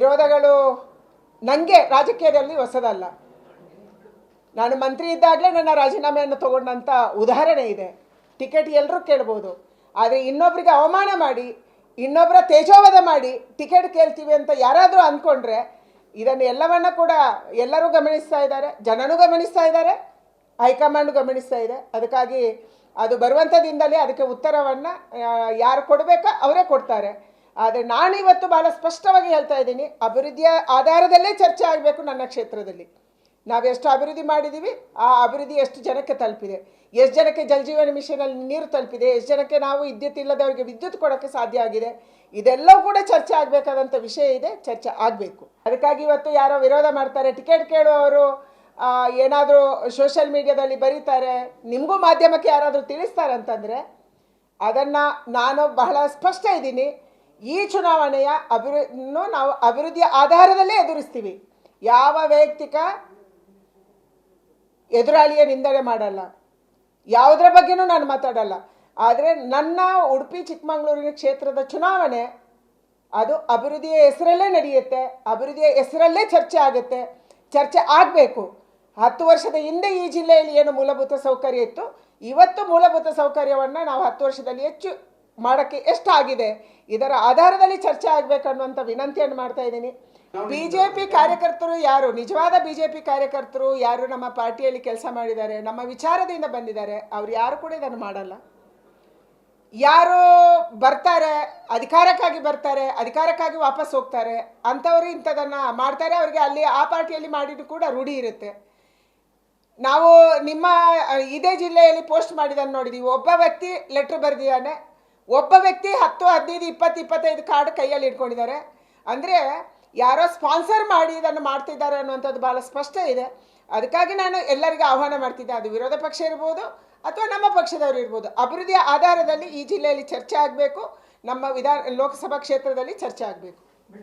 ವಿರೋಧಗಳು ನನಗೆ ರಾಜಕೀಯದಲ್ಲಿ ಹೊಸದಲ್ಲ. ನಾನು ಮಂತ್ರಿ ಇದ್ದಾಗಲೇ ನನ್ನ ರಾಜೀನಾಮೆಯನ್ನು ತಗೊಂಡಂಥ ಉದಾಹರಣೆ ಇದೆ. ಟಿಕೆಟ್ ಎಲ್ಲರೂ ಕೇಳ್ಬೋದು. ಆದರೆ ಇನ್ನೊಬ್ರಿಗೆ ಅವಮಾನ ಮಾಡಿ ಇನ್ನೊಬ್ಬರ ತೇಜೋವಧ ಮಾಡಿ ಟಿಕೆಟ್ ಕೇಳ್ತೀವಿ ಅಂತ ಯಾರಾದರೂ ಅಂದ್ಕೊಂಡ್ರೆ ಇದನ್ನು ಎಲ್ಲವನ್ನ ಕೂಡ ಎಲ್ಲರೂ ಗಮನಿಸ್ತಾ ಇದ್ದಾರೆ, ಜನನೂ ಗಮನಿಸ್ತಾ ಇದ್ದಾರೆ, ಹೈಕಮಾಂಡ್ ಗಮನಿಸ್ತಾ ಇದೆ. ಅದಕ್ಕಾಗಿ ಅದು ಬರುವಂಥದಿಂದಲೇ ಅದಕ್ಕೆ ಉತ್ತರವನ್ನು ಯಾರು ಕೊಡಬೇಕಾ ಅವರೇ ಕೊಡ್ತಾರೆ. ಆದರೆ ನಾನು ಇವತ್ತು ಭಾಳ ಸ್ಪಷ್ಟವಾಗಿ ಹೇಳ್ತಾ ಇದ್ದೀನಿ, ಅಭಿವೃದ್ಧಿಯ ಆಧಾರದಲ್ಲೇ ಚರ್ಚೆ ಆಗಬೇಕು ನನ್ನ ಕ್ಷೇತ್ರದಲ್ಲಿ. ನಾವು ಎಷ್ಟು ಅಭಿವೃದ್ಧಿ ಮಾಡಿದ್ದೀವಿ ಆ ಅಭಿವೃದ್ಧಿ ಎಷ್ಟು ಜನಕ್ಕೆ ತಲುಪಿದೆ? ಎಷ್ಟು ಜನಕ್ಕೆ ಜಲಜೀವನ ಮಿಷನಲ್ಲಿ ನೀರು ತಲುಪಿದೆ? ಎಷ್ಟು ಜನಕ್ಕೆ ನಾವು ವಿದ್ಯುತ್ ಇಲ್ಲದವರಿಗೆ ವಿದ್ಯುತ್ ಕೊಡೋಕ್ಕೆ ಸಾಧ್ಯ ಆಗಿದೆ? ಇದೆಲ್ಲವೂ ಕೂಡ ಚರ್ಚೆ ಆಗಬೇಕಾದಂಥ ವಿಷಯ ಇದೆ, ಚರ್ಚೆ ಆಗಬೇಕು. ಅದಕ್ಕಾಗಿ ಇವತ್ತು ಯಾರೋ ವಿರೋಧ ಮಾಡ್ತಾರೆ, ಟಿಕೆಟ್ ಕೇಳುವವರು ಏನಾದರೂ ಸೋಷಿಯಲ್ ಮೀಡಿಯಾದಲ್ಲಿ ಬರೀತಾರೆ, ನಿಮಗೂ ಮಾಧ್ಯಮಕ್ಕೆ ಯಾರಾದರೂ ತಿಳಿಸ್ತಾರೆ ಅಂತಂದರೆ ಅದನ್ನು ನಾನು ಬಹಳ ಸ್ಪಷ್ಟ ಇದ್ದೀನಿ. ಈ ಚುನಾವಣೆಯ ಅಭಿವೃದ್ಧಿಯನ್ನು ನಾವು ಅಭಿವೃದ್ಧಿಯ ಆಧಾರದಲ್ಲೇ ಎದುರಿಸ್ತೀವಿ. ಯಾವ ವೈಯಕ್ತಿಕ ಎದುರಾಳಿಯ ನಿಂದನೆ ಮಾಡಲ್ಲ. ಯಾವುದರ ಬಗ್ಗೆನೂ ನಾನು ಮಾತಾಡಲ್ಲ. ಆದರೆ ನನ್ನ ಉಡುಪಿ ಚಿಕ್ಕಮಗಳೂರಿನ ಕ್ಷೇತ್ರದ ಚುನಾವಣೆ, ಅದು ಅಭಿವೃದ್ಧಿಯ ಹೆಸರಲ್ಲೇ ನಡೆಯುತ್ತೆ, ಅಭಿವೃದ್ಧಿಯ ಹೆಸರಲ್ಲೇ ಚರ್ಚೆ ಆಗುತ್ತೆ, ಚರ್ಚೆ ಆಗಬೇಕು. ಹತ್ತು ವರ್ಷದ ಹಿಂದೆ ಈ ಜಿಲ್ಲೆಯಲ್ಲಿ ಏನು ಮೂಲಭೂತ ಸೌಕರ್ಯ ಇತ್ತು, ಇವತ್ತು ಮೂಲಭೂತ ಸೌಕರ್ಯವನ್ನು ನಾವು ಹತ್ತು ವರ್ಷದಲ್ಲಿ ಹೆಚ್ಚು ಮಾಡೋಕ್ಕೆ ಎಷ್ಟಾಗಿದೆ? ಇದರ ಆಧಾರದಲ್ಲಿ ಚರ್ಚೆ ಆಗಬೇಕನ್ನುವಂಥ ವಿನಂತಿಯನ್ನು ಮಾಡ್ತಾ ಇದ್ದೀನಿ. ಬಿ ಜೆ ಪಿ ಕಾರ್ಯಕರ್ತರು ಯಾರು? ನಿಜವಾದ ಬಿ ಜೆ ಪಿ ಕಾರ್ಯಕರ್ತರು ಯಾರು ನಮ್ಮ ಪಾರ್ಟಿಯಲ್ಲಿ ಕೆಲಸ ಮಾಡಿದ್ದಾರೆ? ನಮ್ಮ ವಿಚಾರದಿಂದ ಬಂದಿದ್ದಾರೆ. ಅವ್ರು ಯಾರು ಕೂಡ ಇದನ್ನು ಮಾಡಲ್ಲ. ಯಾರು ಬರ್ತಾರೆ, ಅಧಿಕಾರಕ್ಕಾಗಿ ಬರ್ತಾರೆ, ಅಧಿಕಾರಕ್ಕಾಗಿ ವಾಪಸ್ ಹೋಗ್ತಾರೆ, ಅಂಥವ್ರು ಇಂಥದನ್ನು ಮಾಡ್ತಾರೆ. ಅವರಿಗೆ ಅಲ್ಲಿ ಆ ಪಾರ್ಟಿಯಲ್ಲಿ ಮಾಡಿದ್ದು ಕೂಡ ರೂಢಿ ಇರುತ್ತೆ. ನಾವು ನಿಮ್ಮ, ಇದೇ ಜಿಲ್ಲೆಯಲ್ಲಿ ಪೋಸ್ಟ್ ಮಾಡಿದ್ದನ್ನು ನೋಡಿದ್ದೀವಿ ಒಬ್ಬ ವ್ಯಕ್ತಿ ಲೆಟ್ರ್ ಬರೆದಿದ್ದಾನೆ. ಒಬ್ಬ ವ್ಯಕ್ತಿ ಹತ್ತು, ಹದಿನೈದು, ಇಪ್ಪತ್ತು, ಇಪ್ಪತ್ತೈದು ಕಾರ್ಡ್ ಕೈಯಲ್ಲಿ ಇಟ್ಕೊಂಡಿದ್ದಾರೆ. ಅಂದರೆ ಯಾರೋ ಸ್ಪಾನ್ಸರ್ ಮಾಡಿ ಇದನ್ನು ಮಾಡ್ತಿದ್ದಾರೆ ಅನ್ನುವಂಥದ್ದು ಭಾಳ ಸ್ಪಷ್ಟ ಇದೆ. ಅದಕ್ಕಾಗಿ ನಾನು ಎಲ್ಲರಿಗೂ ಆಹ್ವಾನ ಮಾಡ್ತಿದ್ದೆ. ಅದು ವಿರೋಧ ಪಕ್ಷ ಇರ್ಬೋದು ಅಥವಾ ನಮ್ಮ ಪಕ್ಷದವರು ಇರ್ಬೋದು. ಅಭಿವೃದ್ಧಿಯ ಆಧಾರದಲ್ಲಿ ಈ ಜಿಲ್ಲೆಯಲ್ಲಿ ಚರ್ಚೆ ಆಗಬೇಕು. ನಮ್ಮ ವಿಧಾನ, ಲೋಕಸಭಾ ಕ್ಷೇತ್ರದಲ್ಲಿ ಚರ್ಚೆ ಆಗಬೇಕು.